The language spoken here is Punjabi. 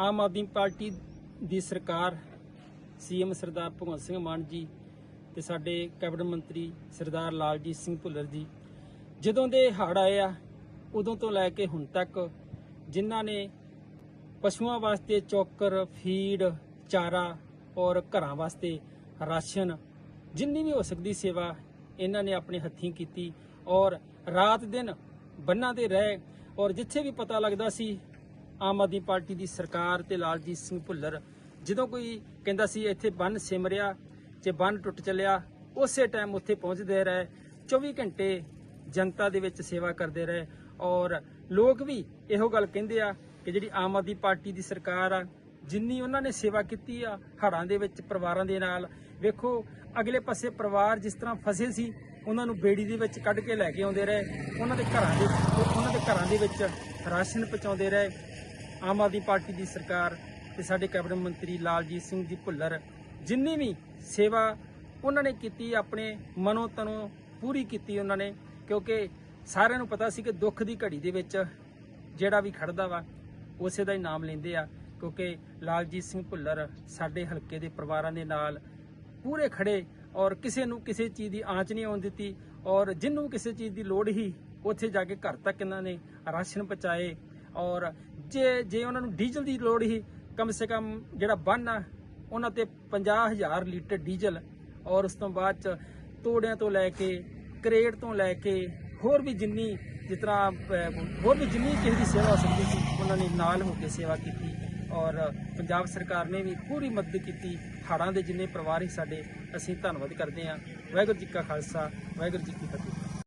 ਆਮ ਆਦਮੀ ਪਾਰਟੀ ਦੀ ਸਰਕਾਰ, ਸੀਐਮ ਸਰਦਾਰ ਭਗਵੰਤ ਸਿੰਘ ਮਾਨ ਜੀ ਤੇ ਸਾਡੇ ਕੈਬਨਿਟ ਮੰਤਰੀ ਸਰਦਾਰ ਲਾਲਜੀਤ ਸਿੰਘ ਭੁੱਲਰ ਜੀ, ਜਦੋਂ ਦੇ ਹੜ੍ਹ ਆਏ ਆ, ਉਦੋਂ ਤੋਂ ਲੈ ਕੇ ਹੁਣ ਤੱਕ ਜਿਨ੍ਹਾਂ ਨੇ ਪਸ਼ੂਆਂ ਵਾਸਤੇ ਚੋਕਰ, ਫੀਡ, ਚਾਰਾ ਔਰ ਘਰਾਂ ਵਾਸਤੇ ਰਾਸ਼ਨ, ਜਿੰਨੀ ਵੀ ਹੋ ਸਕਦੀ ਸੇਵਾ ਇਹਨਾਂ ਨੇ ਆਪਣੇ ਹੱਥੀਂ ਕੀਤੀ ਔਰ ਰਾਤ ਦਿਨ ਬੰਨਾਂ ਤੇ ਰਹਿ ਔਰ ਜਿੱਥੇ ਵੀ ਪਤਾ ਲੱਗਦਾ ਸੀ ਆਮ ਆਦਮੀ ਪਾਰਟੀ ਦੀ ਸਰਕਾਰ ਤੇ ਲਾਲਜੀਤ ਸਿੰਘ ਭੁੱਲਰ ਜਦੋਂ ਕੋਈ ਕਹਿੰਦਾ ਸੀ ਇੱਥੇ ਬੰਨ ਸਿਮਰਿਆ ਜੇ ਬੰਨ ਟੁੱਟ ਚੱਲਿਆ, ਉਸੇ ਟਾਈਮ ਉੱਥੇ ਪਹੁੰਚਦੇ ਰਹੇ 24 ਘੰਟੇ ਜਨਤਾ ਦੇ ਵਿੱਚ ਸੇਵਾ ਕਰਦੇ ਰਹੇ ਔਰ ਲੋਕ ਵੀ ਇਹੋ ਗੱਲ ਕਹਿੰਦੇ ਆ ਕਿ ਜਿਹੜੀ ਆਮ ਆਦਮੀ ਪਾਰਟੀ ਦੀ ਸਰਕਾਰ ਆ, ਜਿੰਨੀ ਉਹਨਾਂ ਨੇ ਸੇਵਾ ਕੀਤੀ ਆ ਹੜ੍ਹਾਂ ਦੇ ਵਿੱਚ, ਪਰਿਵਾਰਾਂ ਦੇ ਨਾਲ, ਵੇਖੋ ਅਗਲੇ ਪਾਸੇ ਪਰਿਵਾਰ ਜਿਸ ਤਰ੍ਹਾਂ ਫਸੇ ਸੀ, ਉਹਨਾਂ ਨੂੰ ਬੇੜੀ ਦੇ ਵਿੱਚ ਕੱਢ ਕੇ ਲੈ ਕੇ ਆਉਂਦੇ ਰਹੇ, ਉਹਨਾਂ ਦੇ ਘਰਾਂ ਦੇ, ਉਹਨਾਂ ਦੇ ਘਰਾਂ ਦੇ ਵਿੱਚ ਰਾਸ਼ਨ ਪਹੁੰਚਾਉਂਦੇ ਰਹੇ ਆਮ ਆਦਮੀ ਪਾਰਟੀ ਦੀ ਸਰਕਾਰ ਤੇ ਸਾਡੇ ਕੈਬਨਿਟ ਮੰਤਰੀ ਲਾਲਜੀਤ ਸਿੰਘ ਜੀ ਭੁੱਲਰ, ਜਿੰਨੀ ਵੀ ਸੇਵਾ ਉਹਨਾਂ ਨੇ ਕੀਤੀ, ਆਪਣੇ ਮਨੋ ਤਨੋਂ ਪੂਰੀ ਕੀਤੀ ਉਹਨਾਂ ਨੇ, ਕਿਉਂਕਿ ਸਾਰਿਆਂ ਨੂੰ ਪਤਾ ਸੀ ਕਿ ਦੁੱਖ ਦੀ ਘੜੀ ਦੇ ਵਿੱਚ ਜਿਹੜਾ ਵੀ ਖੜਦਾ ਵਾ, ਉਸੇ ਦਾ ਹੀ ਨਾਮ ਲੈਂਦੇ ਆ, ਕਿਉਂਕਿ ਲਾਲਜੀਤ ਸਿੰਘ ਭੁੱਲਰ ਸਾਡੇ ਹਲਕੇ ਦੇ ਪਰਿਵਾਰਾਂ ਦੇ ਨਾਲ ਪੂਰੇ ਖੜੇ ਔਰ ਕਿਸੇ ਨੂੰ ਕਿਸੇ ਚੀਜ਼ ਦੀ ਆਂਚ ਨਹੀਂ ਆਉਣ ਦਿੱਤੀ ਔਰ ਜਿੰਨੂੰ ਕਿਸੇ ਚੀਜ਼ ਦੀ ਲੋੜ ਹੀ ਉੱਥੇ ਜਾ ਕੇ ਘਰ ਤੱਕ ਇਹਨਾਂ ਨੇ ਰਾਸ਼ਨ ਪਹੁੰਚਾਏ ਔਰ ਜੇ ਜੇ ਉਹਨਾਂ ਨੂੰ ਡੀਜ਼ਲ ਦੀ ਲੋੜ ਹੀ ਕਮ ਸੇ ਕਮ ਜਿਹੜਾ ਬੰਨ ਆ, ਉਹਨਾਂ ਤੇ 50000 ਲੀਟਰ ਡੀਜ਼ਲ ਔਰ ਉਸ ਤੋਂ ਬਾਅਦ ਚ ਤੋੜਿਆਂ ਤੋਂ ਲੈ ਕੇ, ਕਰੇਟ ਤੋਂ ਲੈ ਕੇ, ਹੋਰ ਵੀ ਜਿੰਨੀ ਜਿਸ ਤਰ੍ਹਾਂ ਹੋਰ ਵੀ ਜਿੰਨੀ ਕਿਸੇ ਦੀ ਸੇਵਾ ਹੋ ਸਕਦੀ ਸੀ, ਉਹਨਾਂ ਨੇ ਨਾਲ ਹੋ ਕੇ ਸੇਵਾ ਕੀਤੀ ਔਰ ਪੰਜਾਬ ਸਰਕਾਰ ਨੇ ਵੀ ਪੂਰੀ ਮਦਦ ਕੀਤੀ, ਹਾੜਾਂ ਦੇ ਜਿੰਨੇ ਪਰਿਵਾਰ ਸੀ ਸਾਡੇ, ਅਸੀਂ ਧੰਨਵਾਦ ਕਰਦੇ ਹਾਂ। ਵਾਹਿਗੁਰੂ ਜੀ ਕਾ ਖਾਲਸਾ, ਵਾਹਿਗੁਰੂ ਜੀ ਕੀ ਫਤਿਹ।